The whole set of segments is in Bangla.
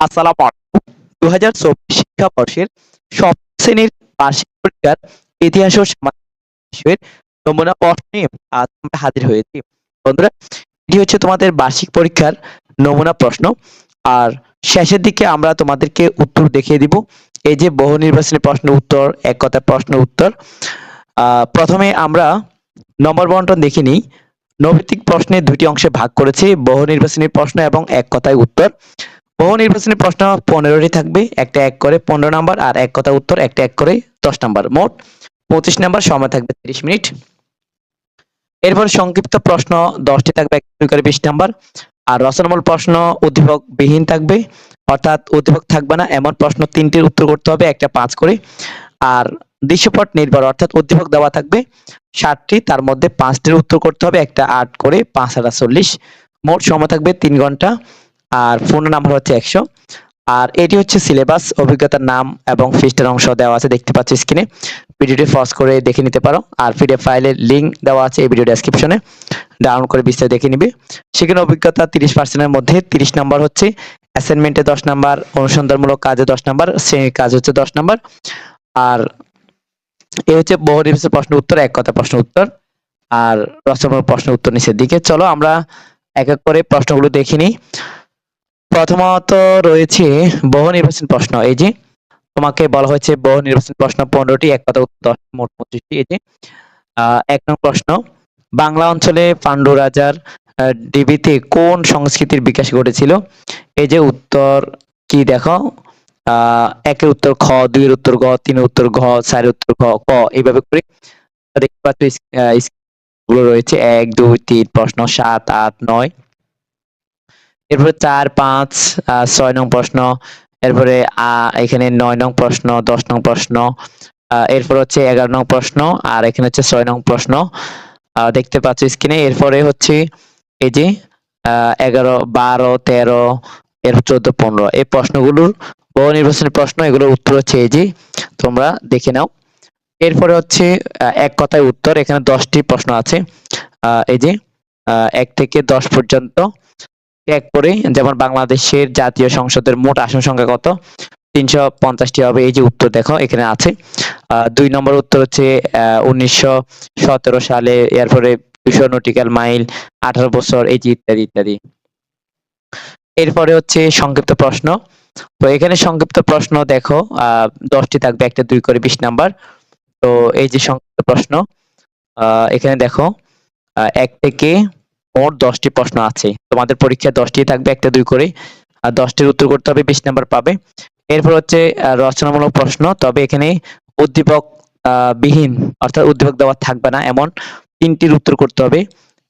আসসালামু আলাইকুম। দু হাজার চব্বিশ শিক্ষাবর্ষের সপ্তম শ্রেণির বার্ষিক পরীক্ষার ইতিহাস ও সামাজিক নমুনা প্রশ্ন নিয়ে আজ আমরা হাজির হয়েছি। বন্ধুরা, এটি হচ্ছে তোমাদের বার্ষিক পরীক্ষার নমুনা প্রশ্ন। আর শেষের দিকে আমরা তোমাদেরকে উত্তর দেখিয়ে দিব। এই যে বহু নির্বাচনী প্রশ্ন উত্তর, এক কথা প্রশ্ন উত্তর। প্রথমে আমরা নম্বর বন্টন দেখে নিই। নৈতিক প্রশ্নে দুটি অংশে ভাগ করেছি, বহু নির্বাচনী প্রশ্ন এবং এক কথায় উত্তর। বহু নির্বাচনী প্রশ্ন পনেরোটি থাকবে, একটা এক করে পনেরো নাম্বার আর এক কথা উত্তর, একটা এক করে দশ নাম্বার। মোট পঁচিশ নাম্বার, সময় থাকবে তিরিশ মিনিট। এরপর সংক্ষিপ্ত প্রশ্ন, দশটি থাকবে করে বিশ নাম্বার। আর রচনামূল প্রশ্ন উদ্দীপক বিহীন থাকবে, অর্থাৎ উদ্দীপক থাকবে না, এমন প্রশ্ন তিনটির উত্তর করতে হবে, একটা পাঁচ করে। আর দৃশ্যপট নির্ভর, অর্থাৎ উদ্দীপক দেওয়া থাকবে, ষাটটি, তার মধ্যে পাঁচটির উত্তর করতে হবে, একটা আট করে পাঁচ হাজার চল্লিশ। মোট সময় থাকবে তিন ঘণ্টা। আর ফোন নাম্বার হচ্ছে একশো। আর এটি হচ্ছে সিলেবাস অভিজ্ঞতার নাম এবং ফিস্টের অংশ দেওয়া আছে দেখতে পাচ্ছ স্ক্রিনে ভিডিওটি পজ করে দেখে নিতে পারো। আর পিডিএফ ফাইলের লিঙ্ক দেওয়া আছে এই ভিডিও ডেসক্রিপশনে ডাউনলোড করে বিস্তারিত দেখে নিবে। সেখানে অভিজ্ঞতা তিরিশ পার্সেন্টের মধ্যে তিরিশ নাম্বার হচ্ছে। অ্যাসাইনমেন্টে দশ নাম্বার অনুসন্ধানমূলক কাজে দশ নাম্বার শ্রেণির কাজ হচ্ছে দশ নাম্বার আর এই হচ্ছে বহু প্রশ্ন উত্তর, এক কথা প্রশ্ন উত্তর। আর রচনামূলক প্রশ্ন উত্তর নিচের দিকে। চলো আমরা এক এক করে প্রশ্নগুলো দেখে নিই। প্রথমত রয়েছে বহু নির্বাচন প্রশ্ন। এই যে, তোমাকে বলা হয়েছে বহু নির্বাচন প্রশ্ন, পনেরোটি, এক কথা উত্তর, মোট পঁচিশটি। এই যে এক নম্বর প্রশ্ন, বাংলা অঞ্চলে পাণ্ডু রাজার ডিবিতে কোন সংস্কৃতির বিকাশ ঘটেছিল? এই যে উত্তর কি দেখো? একের উত্তর খ, দুইয়ের উত্তর গ, তিনের উত্তর ঘ, চারের উত্তর ঘ, ক, এইভাবে করে দেখতে পাচ্ছ রয়েছে। এক, দুই, তিন, প্রশ্ন, সাত, আট, নয়। এরপরে চার, পাঁচ ছয় নং প্রশ্ন, এরপরে এখানে নয় নং প্রশ্ন, দশ নং প্রশ্ন এরপর হচ্ছে এগারো নং প্রশ্ন, আর এখানে হচ্ছে ছয় নং প্রশ্ন দেখতে পাচ্ছ স্ক্রিনে এরপরে হচ্ছে এই যে এগারো, বারো, তেরো এর চোদ্দ, পনেরো। এই প্রশ্নগুলোর বহু নির্বাচনী প্রশ্ন, এগুলোর উত্তর হচ্ছে এই যে, তোমরা দেখে নাও। এরপরে হচ্ছে এক কথায় উত্তর, এখানে দশটি প্রশ্ন আছে। এই যে এক থেকে দশ পর্যন্ত এক করে, যেমন বাংলাদেশের জাতীয় সংসদের মোট আসন সংখ্যা কত? তিনশো পঞ্চাশটি হবে, এই যে উত্তর দেখো, এখানে আছে। দুই নম্বর উত্তর হচ্ছে উনিশশো সতেরো সালে, এরপরে দুশো নটিক্যাল মাইল, আঠারো বছর, এই যে ইত্যাদি ইত্যাদি। এরপরে হচ্ছে সংক্ষিপ্ত প্রশ্ন। তো এখানে সংক্ষিপ্ত প্রশ্ন দেখো দশটি থাকবে, একটা, দুই করে বিশ নাম্বার। তো এই যে সংক্ষিপ্ত প্রশ্ন এখানে দেখো এক থেকে মোট দশটি প্রশ্ন আছে। তোমাদের পরীক্ষা দশটি থাকবে, একটা, দুই করে আর দশটির উত্তর করতে হবে, বিশ নাম্বার পাবে। এরপর হচ্ছে রচনামূলক প্রশ্ন। তবে এখানে উদ্দীপক বিহীন, অর্থাৎ উদ্দীপক দেওয়া থাকবে না, এমন তিনটির উত্তর করতে হবে।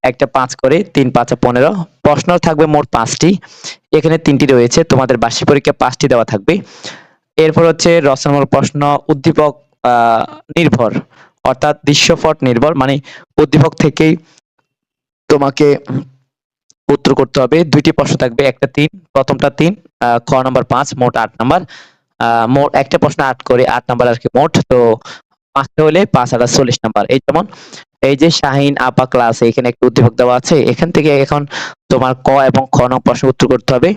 একটা পাঁচ করে, তিন, পাঁচে পনেরো। প্রশ্ন থাকবে মোট পাঁচটি। এখানে তিনটি রয়েছে, তোমাদের বার্ষিক পরীক্ষা পাঁচটি দেওয়া থাকবে। এরপর হচ্ছে, রচনামূলক প্রশ্ন, উদ্দীপক নির্ভর, অর্থাৎ দৃশ্যপট নির্ভর মানে উদ্দীপক থেকেই তোমাকে উত্তর করতে হবে। দুইটি প্রশ্ন থাকবে, একটা তিন, প্রথমটা তিন খ নাম্বার পাঁচ, মোট আট নাম্বার। মোট একটা প্রশ্ন আট করে, আট নাম্বার আর কি মোট, তো পাঁচটা হলে পাঁচ হাজার চল্লিশ নাম্বার। এই যেমন, এই যে শাহিন আপা ক্লাস এখানে একটা উদ্দীপক দেওয়া আছে। এখান থেকে এখন তোমার ক এবং খ নং প্রশ্ন উত্তর করতে হবে।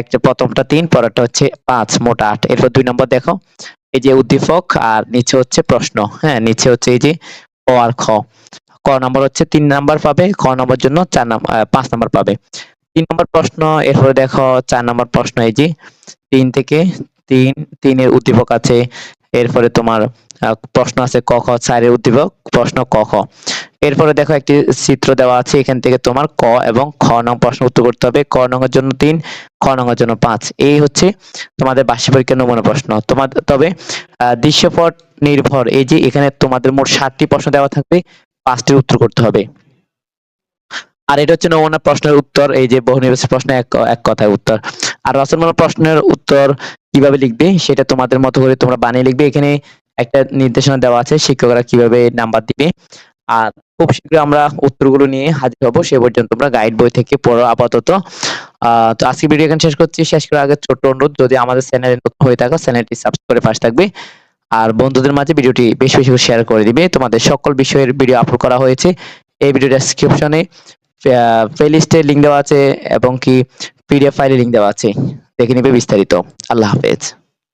একটা প্রথমটা তিন, পরেরটা হচ্ছে পাঁচ, মোট আট। এরপর দুই নম্বর দেখো, এই যে উদ্দীপক, আর নিচে হচ্ছে প্রশ্ন। হ্যাঁ নিচে হচ্ছে এই যে ক আর খ। ক নম্বর হচ্ছে তিন নাম্বার পাবে, খ নম্বর জন্য চার নাম্বার পাঁচ নাম্বার পাবে। তিন নম্বর প্রশ্ন, এরপরে দেখো চার নম্বর প্রশ্ন এই যে, তিন থেকে তিন, তিনের উদ্দীপক আছে। এরপরে তোমার প্রশ্ন আছে ক, খ, চারের উদ্দীপক, প্রশ্ন ক, খ। এরপরে দেখো একটি চিত্র দেওয়া আছে, এখান থেকে তোমার ক এবং খ নং প্রশ্ন উত্তর করতে হবে। ক নং এর জন্য তিন, খ নং এর জন্য পাঁচ। এই হচ্ছে তোমাদের বার্ষিক পরীক্ষার নমুনা প্রশ্ন। তোমাদের তবে দৃশ্যপট নির্ভর। এই যে এখানে তোমাদের মোট সাতটি প্রশ্ন দেওয়া থাকবে। পাঁচটির উত্তর করতে হবে। আর এটা হচ্ছে নমুনা প্রশ্নের উত্তর, এই যে বহু নির্বাচনী প্রশ্ন এক এক কথায় উত্তর। আর রচনামূলক প্রশ্নের উত্তর কীভাবে লিখবে, সেটা তোমাদের মতো করে তোমরা বানিয়ে লিখবে। এখানে একটা নির্দেশনা দেওয়া আছে, শিক্ষকরা কীভাবে নাম্বার দিবে। আর খুব শীঘ্রই আমরা উত্তরগুলো নিয়ে হাজির হব, সে পর্যন্ত তোমরা গাইড বই থেকে পড়ো আপাতত। তো আজকে ভিডিও এখানে শেষ করছি। শেষ করার আগে ছোট্ট অনুরোধ, যদি আমাদের চ্যানেলে নতুন হয়ে থাকো, চ্যানেলটি সাবস্ক্রাইব করে পাশে থাকবে। আর বন্ধুদের মাঝে ভিডিওটি বেশি বেশি করে শেয়ার করে দিবে। তোমাদের সকল বিষয়ের ভিডিও আপলোড করা হয়েছে। এই ভিডিও ডেসক্রিপশনে প্লেলিস্টের লিংক দেওয়া আছে এবং কি পিডিএফ ফাইলের লিংক দেওয়া আছে। দেখে নিবে বিস্তারিত। আল্লাহ হাফেজ।